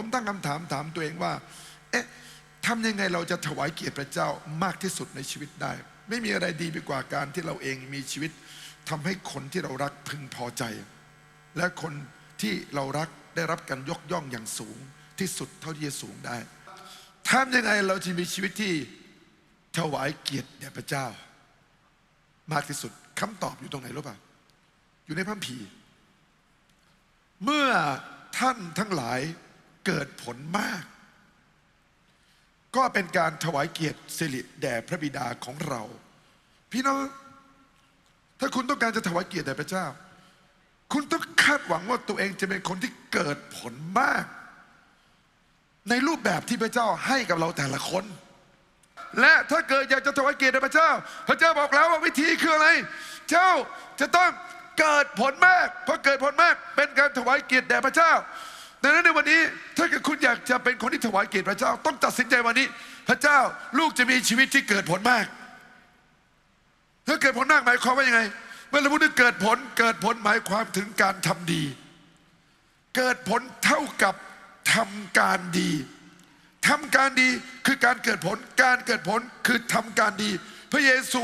ผมตั้งคำถามถามตัวเองว่า เอ๊ะทำยังไงเราจะถวายเกียรติพระเจ้ามากที่สุดในชีวิตได้ ไม่มีอะไรดีไปกว่าการที่เราเองมีชีวิตทำให้คนที่เรารักพึงพอใจ และคนที่เรารักได้รับการยกย่องอย่างสูงที่สุดเท่าที่จะสูงได้ทำยังไงเราจะมีชีวิตที่ถวายเกียรติแด่พระเจ้า มากที่สุดคำตอบอยู่ตรงไหนรู้ป่ะอยู่ในพระคัมภีเมื่อท่านทั้งหลาย เกิดผลมาก ก็เป็นการถวายเกียรติสิริแด่พระบิดาของเรา พี่น้อง ถ้าคุณต้องการจะถวายเกียรติแด่พระเจ้า คุณต้องคาดหวังว่าตัวเองจะเป็นคนที่เกิดผลมาก ในรูปแบบที่พระเจ้าให้กับเราแต่ละคน และถ้าเกิดอยากจะถวายเกียรติแด่พระเจ้า พระเจ้าบอกแล้วว่าวิธีคืออะไร เจ้าจะต้องเกิดผลมากเพราะเกิดผลมากเป็นการถวายเกียรติแด่พระเจ้า ดังนั้นในวันนี้ถ้าเกิดคุณอยากจะเป็นคนที่ถวายเกียรติพระเจ้า ต้องตัดสินใจวันนี้ พระเจ้าลูกจะมีชีวิตที่เกิดผลมากถ้าเกิดผลมากหมายความว่ายังไง เมื่อเราพูดถึงเกิดผลเกิดผลหมายความถึงการทำดี เกิดผลเท่ากับทำการดีทำการดีคือการเกิดผล การเกิดผลคือทำการดี พระเยซู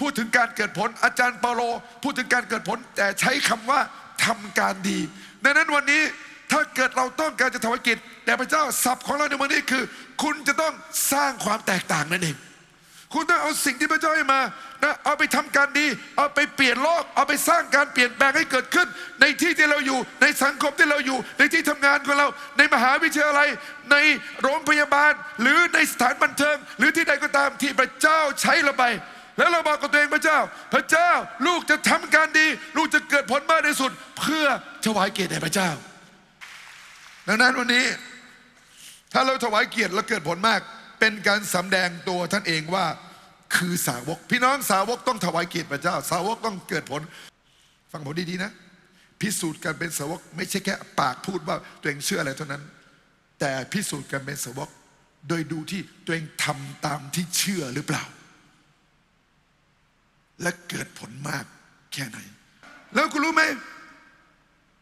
พูดถึงการเกิดผล อาจารย์เปาโล พูดถึงการเกิดผล แต่ใช้คำว่าทำการดีดังนั้นวันนี้ ถ้าเกิดเราต้องการจะถวายเกียรติแด่พระเจ้าศัพท์ของเราในวันนี้คือ คุณจะต้องสร้างความแตกต่างนั่นเอง คุณต้องเอาสิ่งที่พระเจ้าให้มานะเอาไปทำการดี เอาไปเปลี่ยนโลก เอาไปสร้างการเปลี่ยนแปลงให้เกิดขึ้น ในที่ที่เราอยู่ ในสังคมที่เราอยู่ ในที่ทำงานของเรา ในมหาวิทยาลัย ในโรงพยาบาล หรือในสถานบันเทิง หรือที่ใดก็ตามที่พระเจ้าใช้เราไปแล้วเราบอกกับตัวเองพระเจ้า พระเจ้าลูกจะทำการดี ลูกจะเกิดผลมากที่สุด เพื่อถวายเกียรติแด่พระเจ้า ดังนั้นวันนี้ ถ้าเราถวายเกียรติและเกิดผลมาก เป็นการสำแดงตัวท่านเองว่าคือสาวก พี่น้องสาวกต้องถวายเกียรติพระเจ้า สาวกต้องเกิดผล ฟังผมดีๆนะ พิสูจน์การเป็นสาวก ไม่ใช่แค่ปากพูดว่าตัวเองเชื่ออะไรเท่านั้น แต่พิสูจน์การเป็นสาวก โดยดูที่ตัวเองทำตามที่เชื่อหรือเปล่า และเกิดผลมากแค่ไหน แล้วคุณรู้ไหม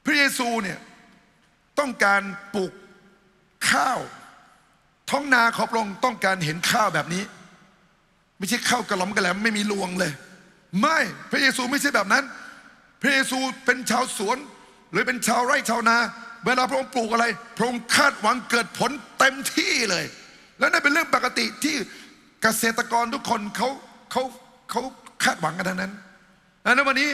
พระเยซูเนี่ย ต้องการปลูกข้าว ท้องนาของพระองต้องการเห็นข้าวแบบนี้ ไม่ใช่ข้าวกระหล่ำกระแหลมไม่มีรวงเลย ไม่พระเยซูไม่ใช่แบบนั้น พระเยซูเป็นชาวสวน หรือเป็นชาวไร่ชาวนา เวลาพระองค์ปลูกอะไร พระองค์คาดหวังเกิดผลเต็มที่เลย และนั่นเป็นเรื่องปกติที่เกษตรกรทุกคนเขาเขาเขาคาดหวังกันทั้งนั้นดังนั้นวันนี้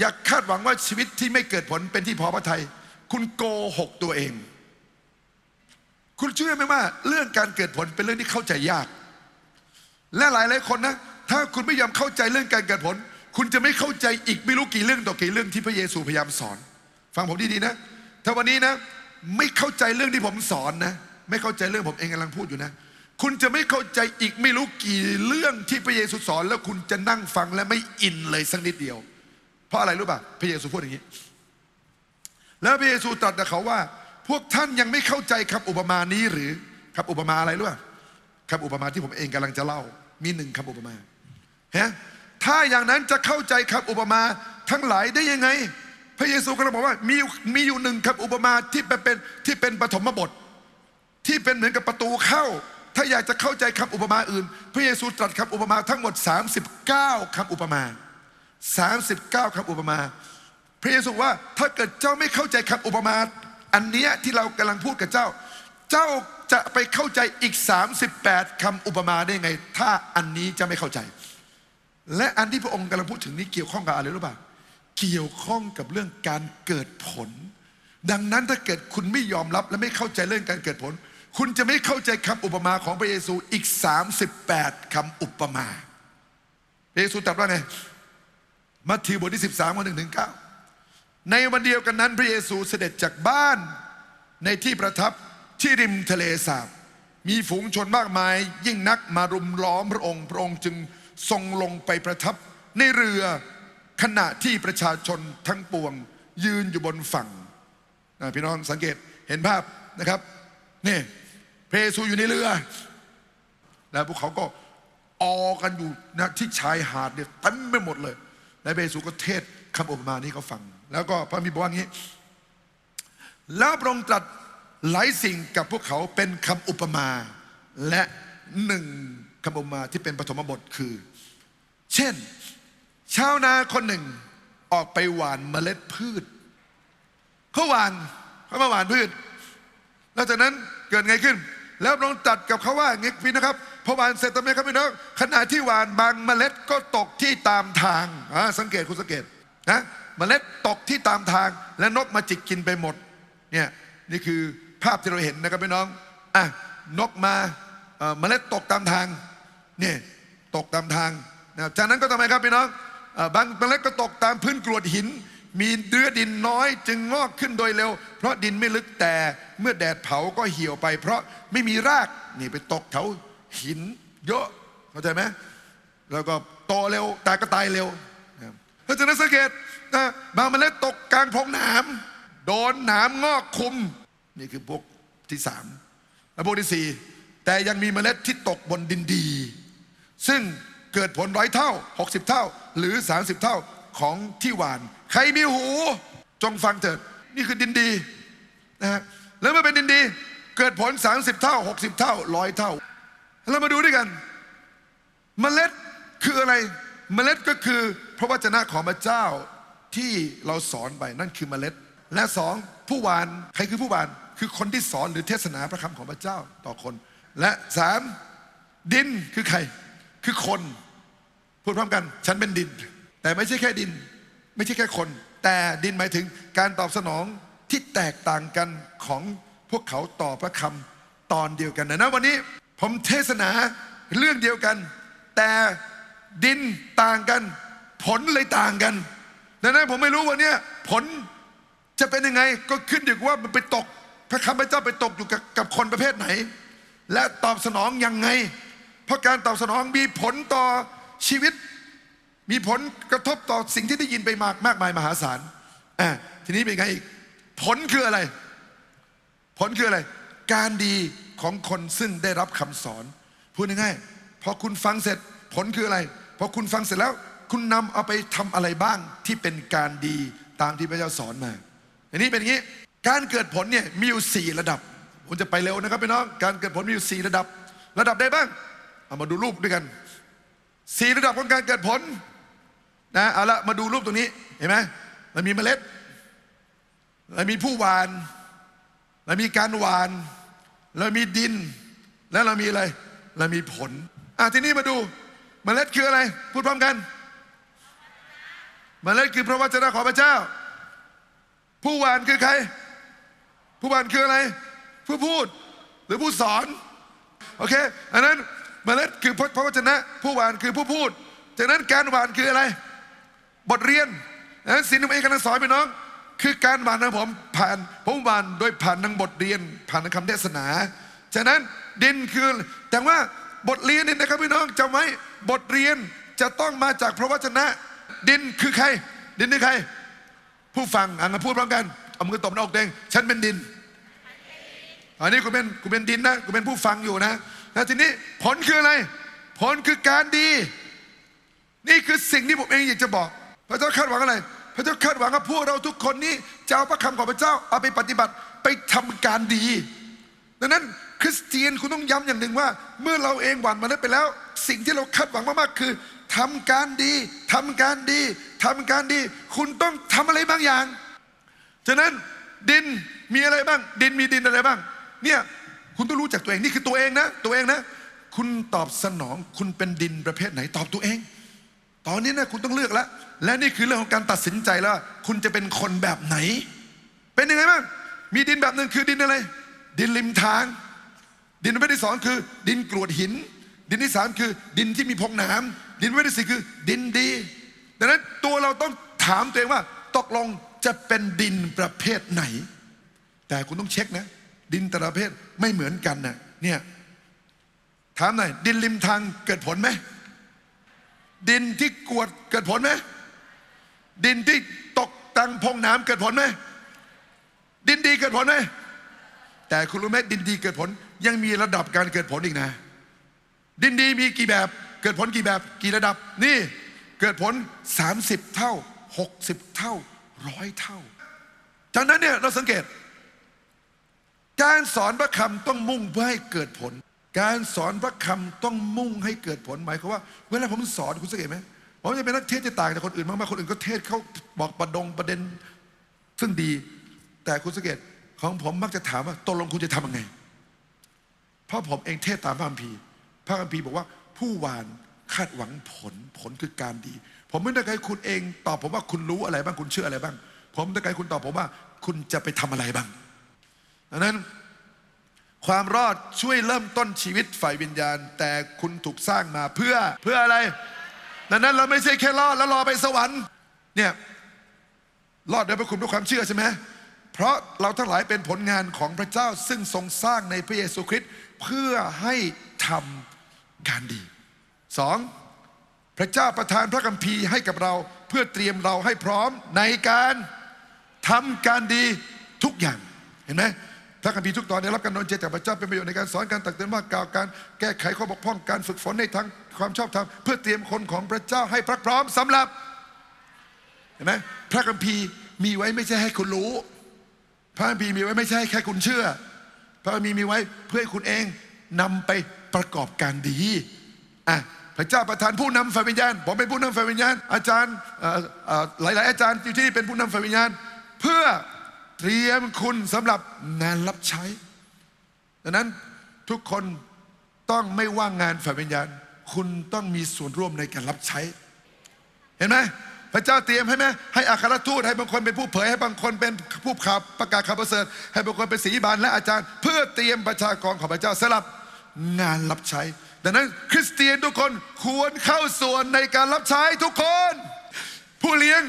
อยากคาดหวังว่าชีวิตที่ไม่เกิดผลเป็นที่พอพระทัย คุณโกหกตัวเอง คุณเชื่อไหมว่าเรื่องการเกิดผลเป็นเรื่องที่เข้าใจยาก และหลายหลายคนนะ ถ้าคุณไม่ยอมเข้าใจเรื่องการเกิดผล คุณจะไม่เข้าใจอีกไม่รู้กี่เรื่องต่อกี่เรื่องที่พระเยซูพยายามสอน ฟังผมดีๆนะ ถ้าวันนี้นะ ไม่เข้าใจเรื่องที่ผมสอนนะ ไม่เข้าใจเรื่องผมเองกำลังพูดอยู่นะ คุณจะไม่เข้าใจอีกไม่รู้กี่เรื่องที่พระเยซูสอน แล้วคุณจะนั่งฟังและไม่อินเลยสักนิดเดียว เพราะอะไรรู้ป่ะพระเยซูพูดอย่างนี้ แล้วพระเยซูตรัสกับเขาว่า พวกท่านยังไม่เข้าใจคำอุปมานี้หรือคำอุปมาอะไรรู้ป่ะคำอุปมาที่ผมเองกำลังจะเล่า มีหนึ่งคำอุปมาฮะถ้าอย่างนั้นจะเข้าใจคำอุปมาทั้งหลายได้ยังไง พระเยซูก็เลยบอกว่ามีมีอยู่หนึ่งคำอุปมาที่เป็นที่เป็นปฐมบท ที่เป็นเหมือนกับประตูเข้า ถ้าอยากจะเข้าใจคำอุปมาอื่น พระเยซูตรัสคำอุปมาทั้งหมด 39คำอุปมา 39คำอุปมา พระเยซูว่าถ้าเกิดเจ้าไม่เข้าใจคำอุปมาอันเนี้ยที่เรากำลังพูดกับเจ้า เจ้าจะไปเข้าใจอีก 38คำอุปมาได้ไง ถ้าอันนี้จะไม่เข้าใจ และอันที่พระองค์กำลังพูดถึงนี้เกี่ยวข้องกับอะไรรู้ป่ะเกี่ยวข้องกับเรื่องการเกิดผล ดังนั้นถ้าเกิดคุณไม่ยอมรับและไม่เข้าใจเรื่องการเกิดผล คุณจะไม่เข้าใจคำอุปมาของพระเยซูอีก 38คำอุปมาพระเยซูตรัสว่าไงมัทธิวบทที่ 13ข้อหนึ่งถึงเก้า ในวันเดียวกันนั้นพระเยซูเสด็จจากบ้านในที่ประทับที่ริมทะเลสาบ มีฝูงชนมากมาย ยิ่งนักมารุมล้อมพระองค์ พระองค์จึงทรงลงไปประทับในเรือขณะที่ประชาชนทั้งปวง ยืนอยู่บนฝั่งพี่น้องสังเกตเห็นภาพนะครับนี่พระเยซูอยู่ในเรือ แล้วพวกเขาก็ออกันอยู่นะที่ชายหาดเนี่ยเต็มไปหมดเลย และเยซูก็เทศคำอุปมานี้เขาฟัง แล้วก็พระมีบอกว่างี้ แล้วพระองค์ตรัสหลายสิ่งกับพวกเขาเป็นคำอุปมา และหนึ่งคำอุปมาที่เป็นปฐมบทคือ เช่น ชาวนาคนหนึ่งออกไปหว่านเมล็ดพืชเขาหว่านเขามาหว่านพืชแล้วจากนั้นเกิดไงขึ้น แล้วลองตัดกับเขาว่าอย่างงี้พี่นะครับ พอหวานเสร็จทำไมครับพี่น้องขณะที่หวานบางเมล็ดก็ตกที่ตามทางสังเกตคุณสังเกตนะเมล็ดตกที่ตามทาง และนกมาจิกกินไปหมดเนี่ยนี่คือภาพที่เราเห็นนะครับพี่น้องอะนกมาเมล็ดตกตามทางเนี่ยตกตามทางนะจากนั้นก็ทำไมครับพี่น้องบางเมล็ดก็ตกตามพื้นกรวดหิน มีเนื้อดินน้อยจึงงอกขึ้นโดยเร็ว เพราะดินไม่ลึกแต่เมื่อแดดเผาก็เหี่ยวไป เพราะไม่มีรากนี่ไปตกแถว หินเยอะเข้าใจไหมแล้วก็โตเร็วแต่ก็ตายเร็วเพราะฉะนั้นสังเกตนะบางเมล็ดตกกลางพงหนามโดนหนามงอกคุม นี่คือพวกที่สามและพวกที่สี่แต่ยังมีเมล็ดที่ตกบนดินดี ซึ่งเกิดผลร้อยเท่า 60 เท่า หรือ 30 เท่าของที่หวาน ใครมีหู จงฟังเถิดนี่คือดินดีนะฮะแล้วเมื่อเป็นดินดี เกิดผล 30 เท่า 60 เท่าร้อยเท่า เรามาดูด้วยกัน เมล็ดคืออะไร เมล็ดก็คือพระวจนะของพระเจ้าที่เราสอนไปนั่นคือเมล็ด และสองผู้วานใครคือผู้วาน คือคนที่สอนหรือเทศนาพระคำของพระเจ้าต่อคน และสามดินคือใคร คือคน พูดพร้อมกันฉันเป็นดิน แต่ไม่ใช่แค่ดิน ไม่ใช่แค่คน แต่ดินหมายถึงการตอบสนองที่แตกต่างกันของพวกเขาต่อพระคำตอนเดียวกันนะนะวันนี้ ผมเทศนาเรื่องเดียวกัน แต่ดินต่างกัน ผลเลยต่างกันดังนั้นผมไม่รู้วันเนี้ยผลจะเป็นยังไงก็ขึ้นอยู่ว่ามันไปตก พระคำพระเจ้าไปตกอยู่กับกับคนประเภทไหน และตอบสนองยังไง เพราะการตอบสนองมีผลต่อชีวิต มีผลกระทบต่อสิ่งที่ได้ยินไปมากมากมายมหาศาลอ่าทีนี้เป็นไงอีก ผลคืออะไร ผลคืออะไร การดี ของคนซึ่งได้รับคำสอน พูดง่ายๆพอคุณฟังเสร็จผลคืออะไรพอคุณฟังเสร็จแล้วคุณนำเอาไปทำอะไรบ้างที่เป็นการดีตามที่พระเจ้าสอนมาอันนี้เป็นอย่างนี้การเกิดผลเนี่ยมีอยู่สี่ระดับผมจะไปเร็วนะครับพี่น้องการเกิดผลมีอยู่สี่ระดับ ระดับใดบ้างเอามาดูรูปด้วยกันสี่ระดับของการเกิดผลนะเอาละมาดูรูปตรงนี้เห็นไหมมันมีเมล็ดแล้วมีผู้หวานแล้วมีการหวาน แล้วมีดิน แล้วเรามีอะไร เรามีผลอะทีนี้มาดูเมล็ดคืออะไร พูดพร้อมกันเมล็ดคือพระวจนะของพระเจ้า ผู้หวานคือใคร ผู้หวานคืออะไร ผู้พูดหรือผู้สอนโอเคอันนั้นเมล็ดคือพระวจนะ ผู้หวานคือผู้พูด จากนั้นการหวานคืออะไร บทเรียนดังนั้นสิ่งที่ผมเองกำลังสอนพี่น้อง คือการหวานของผมผ่านผมหวานโดยผ่านทางบทเรียน ผ่านทางคำเทศนาจากนั้นดินคือแต่ว่าบทเรียนนี่นะครับพี่น้องจำไว้บทเรียนจะต้องมาจากพระวจนะ ดินคือใคร ดินคือใคร ผู้ฟังอ่านมาพูดพร้อมกันเอามือตบหน้าอกเองฉันเป็นดินอันนี้คุณเป็นคุณเป็นดินนะคุณเป็นผู้ฟังอยู่นะแล้วทีนี้ผลคืออะไร ผลคือการดี นี่คือสิ่งที่ผมเองอยากจะบอกพระเจ้าคาดหวังอะไร พระเจ้าคาดหวังว่าพวกเราทุกคนนี้จะเอาพระคำของพระเจ้าเอาไปปฏิบัติไปทำการดี ดังนั้นคริสเตียนคุณต้องย้ำอย่างหนึ่งว่า เมื่อเราเองหวั่นมาได้ไปแล้ว สิ่งที่เราคาดหวังมากๆคือทำการดีทำการดีทำการดี คุณต้องทำอะไรบางอย่างฉะนั้นดินมีอะไรบ้าง ดินมีดินอะไรบ้าง เนี่ยคุณต้องรู้จักตัวเองนี่คือตัวเองนะ ตัวเองนะ คุณตอบสนองคุณเป็นดินประเภทไหนตอบตัวเอง ตอนนี้นะคุณต้องเลือกแล้ว และนี่คือเรื่องของการตัดสินใจแล้ว คุณจะเป็นคนแบบไหน เป็นยังไงบ้างมีดินแบบหนึ่งคือดินอะไร ดินริมทาง ดินประเภทที่สองคือ ดินกรวดหิน ดินที่สามคือ ดินที่มีพงน้ำดินประเภทที่สี่คือ ดินดีดังนั้นตัวเราต้องถามตัวเองว่าตกลงจะเป็นดินประเภทไหน แต่คุณต้องเช็คนะ ดินแต่ละประเภทไม่เหมือนกันนะเนี่ยถามหน่อยดินริมทางเกิดผลไหม ดินที่กวดเกิดผลไหมดินที่ตกตังพงน้ำเกิดผลไหมดินดีเกิดผลไหมแต่คุณรู้ไหมดินดีเกิดผล ยังมีระดับการเกิดผลอีกนะ ดินดีมีกี่แบบ เกิดผลกี่แบบกี่ระดับ นี่เกิดผล 30 เท่า 60 เท่าร้อยเท่าจากนั้นเนี่ยเราสังเกต การสอนพระคำต้องมุ่งเพื่อให้เกิดผล การสอนพระคำต้องมุ่งให้เกิดผลหมายความว่าเวลาผมสอนคุณสังเกตไหมผมจะเป็นนักเทศจะต่างจากคนอื่นมากๆคนอื่นก็เทศเขาบอกประดงประเด็น ซึ่งดี แต่คุณสังเกตของผมมักจะถามว่าตกลงคุณจะทำยังไง เพราะผมเองเทศตามพระคัมภีร์พระคัมภีร์บอกว่าผู้หวานคาดหวังผลผลคือการดี ผมไม่ต้องการคุณเองตอบผมว่าคุณรู้อะไรบ้างคุณเชื่ออะไรบ้าง ผมต้องการคุณตอบผมว่า คุณจะไปทำอะไรบ้างดังนั้น ความรอดช่วยเริ่มต้นชีวิตฝ่ายวิญญาณ แต่คุณถูกสร้างมาเพื่อเพื่ออะไรดังนั้นเราไม่ใช่แค่รอดแล้วรอไปสวรรค์เนี่ยรอดด้วยพระคุณด้วยความเชื่อใช่ไหมเพราะเราทั้งหลายเป็นผลงานของพระเจ้าซึ่งทรงสร้างในพระเยซูคริสต์เพื่อให้ทำการดีสองพระเจ้าประทานพระคัมภีร์ให้กับเราเพื่อเตรียมเราให้พร้อมในการทำการดีทุกอย่างเห็นไหม พระคัมภีร์ทุกตอนได้รับการนำเจจากพระเจ้าเป็นประโยชน์ในการสอนการตักเตือนว่ากล่าวการแก้ไขข้อบกพร่องการฝึกฝนในทางความชอบธรรมเพื่อเตรียมคนของพระเจ้าให้พร,พร้อมสำหรับเห็นไหมพระคัมภีร์มีไว้ไม่ใช่ให้คุณรู้ พระคัมภีร์มีไว้ไม่ใช่แค่คุณเชื่อ พระคัมภีร์มีไว้เพื่อให้คุณเองนำไปประกอบการดีอะพระเจ้าประทานผู้นำฝ่ายวิญญาณผมเป็นผู้นำฝ่ายวิญญาณ อาจารย์หลาย ๆ อาจารย์อยู่ที่นี่เป็นผู้นำฝ่ายวิญญาณ เพื่อ เตรียมคุณสำหรับงานรับใช้ ดังนั้นทุกคนต้องไม่ว่างงานฝ่ายวิญญาณ คุณต้องมีส่วนร่วมในการรับใช้ เห็นไหมพระเจ้าเตรียมให้ไหมให้อัครทูตให้บางคนเป็นผู้เผยให้บางคนเป็นผู้ข่าวประกาศข่าวประเสริฐให้บางคนเป็นศีบาลและอาจารย์ เพื่อเตรียมประชากรของพระเจ้าสำหรับงานรับใช้ ดังนั้น คริสเตียนทุกคนควรเข้าส่วนในการรับใช้ทุกคน ผู้เลี้ยง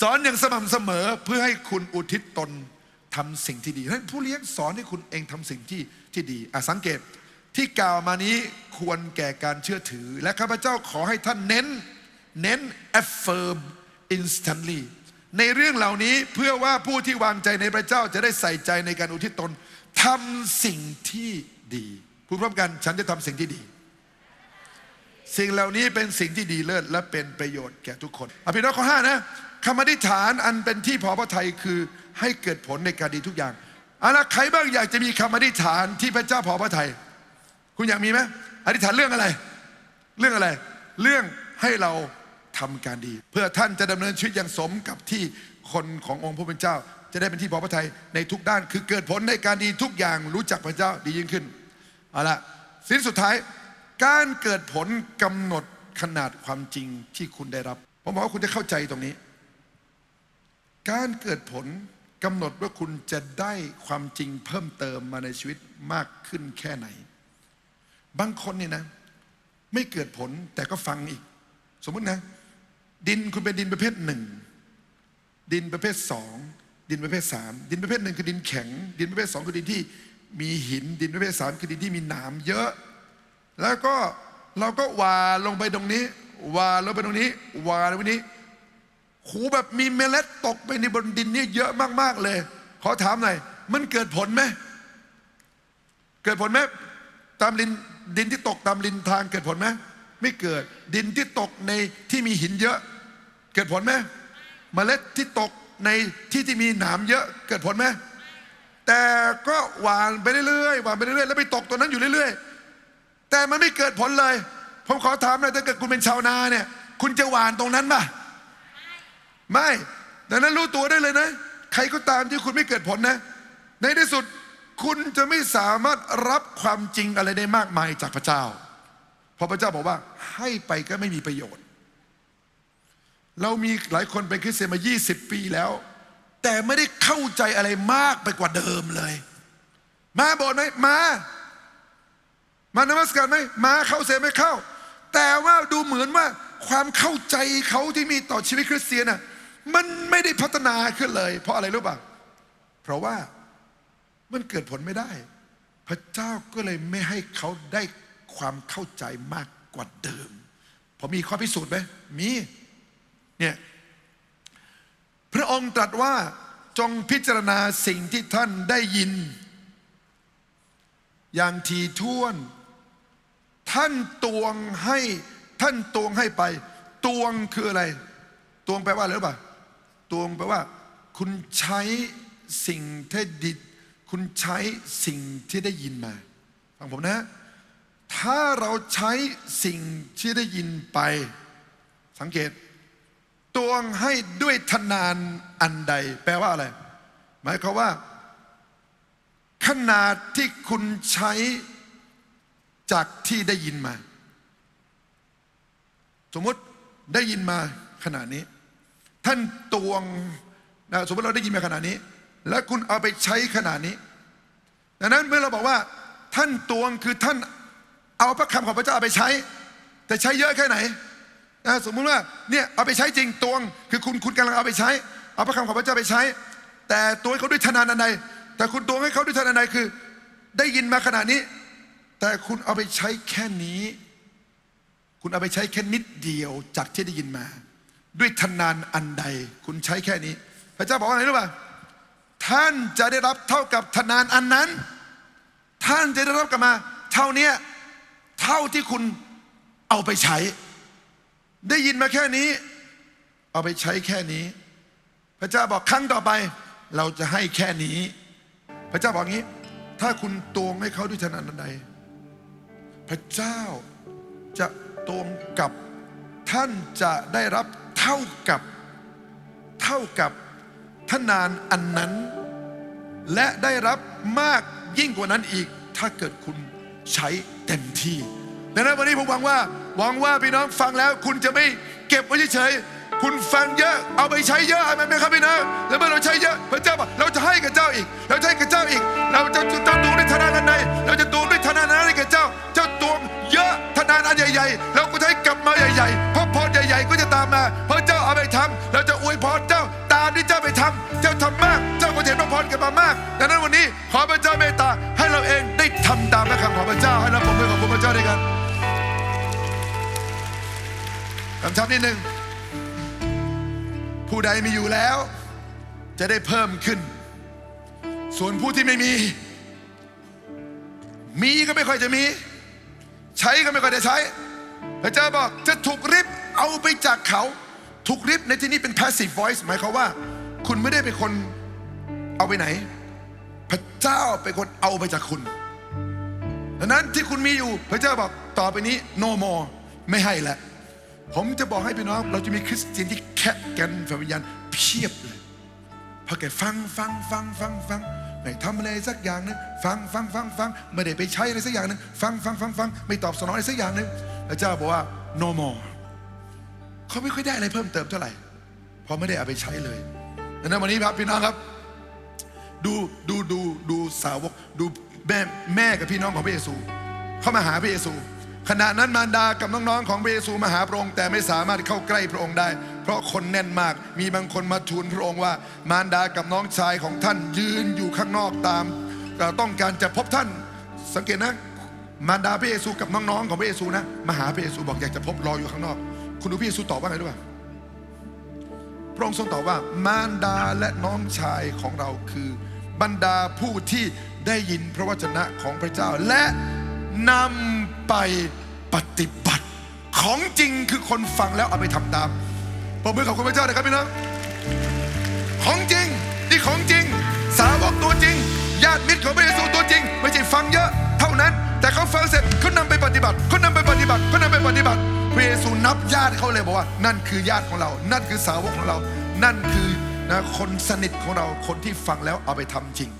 สอนอย่างสม่ำเสมอเพื่อให้คุณอุทิศตนทำสิ่งที่ดีนั้นผู้เลี้ยงสอนให้คุณเองทำสิ่งที่ที่ดีอะสังเกตที่กล่าวมานี้ควรแก่การเชื่อถือ และข้าพเจ้าขอให้ท่านเน้น เน้น affirm instantly ในเรื่องเหล่านี้เพื่อว่าผู้ที่วางใจในพระเจ้าจะได้ใส่ใจในการอุทิศตนทำสิ่งที่ดีพูดพร้อมกันฉันจะทำสิ่งที่ดี สิ่งเหล่านี้เป็นสิ่งที่ดีเลิศและเป็นประโยชน์แก่ทุกคนอภิน้องข้อห้านะ คำอธิษฐานอันเป็นที่พอพระทัยคือให้เกิดผลในการดีทุกอย่างอาละใครบ้างอยากจะมีคำอธิษฐานที่พระเจ้าพอพระทัยคุณอยากมีไหมอธิษฐานเรื่องอะไร เรื่องอะไร เรื่องให้เราทำการดี เพื่อท่านจะดำเนินชีวิตอย่างสมกับที่คนขององค์พระผู้เป็นเจ้า จะได้เป็นที่พอพระทัยในทุกด้าน คือเกิดผลในการดีทุกอย่างรู้จักพระเจ้าดียิ่งขึ้นเอาละสิ้นสุดท้ายการเกิดผลกำหนดขนาดความจริงที่คุณได้รับผมบอกว่าคุณจะเข้าใจตรงนี้ การเกิดผลกำหนดว่าคุณจะได้ความจริงเพิ่มเติมมาในชีวิตมากขึ้นแค่ไหน บางคนเนี่ยนะ ไม่เกิดผลแต่ก็ฟังอีก สมมตินะ ดินคุณเป็นดินประเภทหนึ่งดินประเภทสองดินประเภทสามดินประเภทหนึ่งคือดินแข็ง ดินประเภทสองคือดินที่มีหิน ดินประเภทสามคือดินที่มีหนามเยอะ แล้วก็เราก็วาลงไปตรงนี้วาลงไปตรงนี้วาลงไปนี้ ขูแบบมีเมล็ดตกไปในบนดินนี่เยอะมาก ๆ เลย ขอถามหน่อย มันเกิดผลไหม เกิดผลไหมตามดินดินที่ตกตามรินทางเกิดผลไหมไม่เกิดดินที่ตกในที่มีหินเยอะ เกิดผลไหมเมล็ดที่ตกในที่ที่มีหนามเยอะ เกิดผลไหมแต่ก็หวานไปเรื่อยๆหวานไปเรื่อยๆแล้วไปตกตัวนั้นอยู่เรื่อย ๆ แต่มันไม่เกิดผลเลย ผมขอถามหน่อยถ้าเกิดคุณเป็นชาวนาเนี่ย คุณจะหวานตรงนั้นป่ะ ไม่ดังนั้นรู้ตัวได้เลยนะ ใครก็ตามที่คุณไม่เกิดผลนะ ในที่สุดคุณจะไม่สามารถรับความจริงอะไรได้มากมายจากพระเจ้า เพราะพระเจ้าบอกว่าให้ไปก็ไม่มีประโยชน์ เรามีหลายคนเป็นคริสเตียนมา 20 ปีแล้ว แต่ไม่ได้เข้าใจอะไรมากไปกว่าเดิมเลย มาโบสถ์ไหมมา มานมัสการไหมมาเข้าเสียไม่เข้า แต่ว่าดูเหมือนว่าความเข้าใจเขาที่มีต่อชีวิตคริสเตียนน่ะ มันไม่ได้พัฒนาขึ้นเลย เพราะอะไรรู้ป่ะเพราะว่ามันเกิดผลไม่ได้ พระเจ้าก็เลยไม่ให้เขาได้ความเข้าใจมากกว่าเดิมพอมีข้อพิสูจน์ไหมมีเนี่ยพระองค์ตรัสว่าจงพิจารณาสิ่งที่ท่านได้ยิน อย่างทีท่วน ท่านตวงให้ท่านตวงให้ไป ตวงคืออะไร ตวงแปลว่าอะไรรู้ป่ะ ตวงแปลว่า คุณใช้สิ่งที่ดีคุณใช้สิ่งที่ได้ยินมาฟังผมนะ ถ้าเราใช้สิ่งที่ได้ยินไป สังเกตตวงให้ด้วยทนานอันใด แปลว่าอะไร หมายความว่า ขนาดที่คุณใช้จากที่ได้ยินมา สมมติได้ยินมาขนาดนี้ ท่านตวงนะสมมติเราได้ยินมาขนาดนี้ แล้วคุณเอาไปใช้ขนาดนี้ ดังนั้นเมื่อเราบอกว่า ท่านตวงคือท่านเอาพระคำของพระเจ้าเอาไปใช้ แต่ใช้เยอะแค่ไหนนะสมมุติว่าเนี่ยเอาไปใช้จริงตวง คือคุณคุณกำลังเอาไปใช้ เอาพระคำของพระเจ้าไปใช้ แต่ตัวเขาด้วยทนานันใดแต่คุณตวงให้เขาด้วยทนานันใดคือ ได้ยินมาขนาดนี้ แต่คุณเอาไปใช้แค่นี้ คุณเอาไปใช้แค่นิดเดียวจากที่ได้ยินมา ด้วยทนานอันใด คุณใช้แค่นี้ พระเจ้าบอกว่าอะไรรู้ป่ะท่านจะได้รับเท่ากับทนานอันนั้น ท่านจะได้รับกลับมา เท่านี้เท่าที่คุณเอาไปใช้ ได้ยินมาแค่นี้ เอาไปใช้แค่นี้ พระเจ้าบอกครั้งต่อไป เราจะให้แค่นี้ พระเจ้าบอกงี้ ถ้าคุณตวงให้เขาด้วยทนานอันใด พระเจ้าจะตวงกับท่านจะได้รับ ท่ากับเท่ากับทนานอันนั้น และได้รับมากยิ่งกว่านั้นอีก ถ้าเกิดคุณใช้เต็มที่ดังนั้นวันนี้ผมหวังว่าหวังว่าพี่น้องฟังแล้ว คุณจะไม่เก็บไว้เฉย คุณฟังเยอะ เอาไปใช้เยอะอามันไหมครับพี่น้องแล้วเมื่อเราใช้เยอะพระเจ้าบอกเราจะให้กับเจ้าอีก เราจะให้กับเจ้าอีก เราจะจะตวงด้วยทนานอันใดเราจะตวงด้วยทนานอันนั้นให้กับเจ้า เจ้าตวงเยอะทนานอันใหญ่ๆ เราก็จะให้กลับมาใหญ่ๆ เพราะพรใหญ่ๆก็จะตามมาเพราะเจ้าเอาไปทำเราจะอวยพรเจ้าตามที่เจ้าไปทำเจ้าทำมาก เจ้าก็จะเห็นพระพรกลับมามาก ดังนั้นวันนี้ขอพระเจ้าเมตตาให้เราเองได้ทำตามพระคำของพระเจ้า ให้เราผมมือของพระเจ้าด้วยกันคำชับนิดหนึ่ง ผู้ใดมีอยู่แล้ว จะได้เพิ่มขึ้น ส่วนผู้ที่ไม่มี มีก็ไม่ค่อยจะมี ใช้ก็ไม่ค่อยจะใช้พระเจ้าบอกจะถูกริบเอาไปจากเขา ถูกริบในที่นี้เป็น passive voice หมายความว่า คุณไม่ได้เป็นคนเอาไปไหน พระเจ้าเป็นคนเอาไปจากคุณดังนั้นที่คุณมีอยู่ พระเจ้าบอกต่อไปนี้ no more ไม่ให้แล้ว ผมจะบอกให้พี่น้อง เราจะมีคริสเตียนที่แคะกันฝ่ายวิญญาณเพียบเลยพอแกฟังฟังฟังฟังฟังไม่ทำอะไรสักอย่างหนึงฟังฟังฟังฟังไม่ได้ไปใช้อะไรสักอย่างหนึงฟังฟังฟังฟังไม่ตอบสนองอะไรสักอย่างหนึงพระเจ้าบอกว่า no more เขาไม่ค่อยได้อะไรเพิ่มเติมเท่าไหร่เพราะไม่ได้เอาไปใช้เลยดังนั้นวันนี้ครับพี่น้องครับ ดูดูดูดูสาวกดูแม่แม่กับพี่น้องของพระเยซู เข้ามาหาพระเยซู ขณะนั้นมารดากับน้องๆของพระเยซูมาหาพระองค์แต่ไม่สามารถเข้าใกล้พระองค์ได้ เพราะคนแน่นมากมีบางคนมาทูลพระองค์ว่า มารดากับน้องชายของท่านยืนอยู่ข้างนอกตามเอ่อต้องการจะพบท่านสังเกตนะมารดาพระเยซูกับน้องๆของพระเยซูนะมาหาพระเยซูบอกอยากจะพบรออยู่ข้างนอก คุณดูพระเยซูตอบว่าไงด้วยพระองค์ทรงตอบว่ามารดาและน้องชายของเราคือบรรดาผู้ที่ได้ยินพระวจนะของพระเจ้า และนำ ไปปฏิบัติ ของจริงคือคนฟังแล้วเอาไปทำตามผมมือขอบคุณพระเจ้านะครับพี่น้องของจริงนี่ของจริง สาวกตัวจริง ญาติมิตรของพระเยซูตัวจริง ไม่ใช่ฟังเยอะเท่านั้น แต่เขาฟังเสร็จเขานำไปปฏิบัติเขานำไปปฏิบัติเขานำไปปฏิบัติพระเยซูนับญาติเขาเลยบอกว่า นั่นคือญาติของเรา นั่นคือสาวกของเรา นั่นคือนะคนสนิทของเราคนที่ฟังแล้วเอาไปทำจริง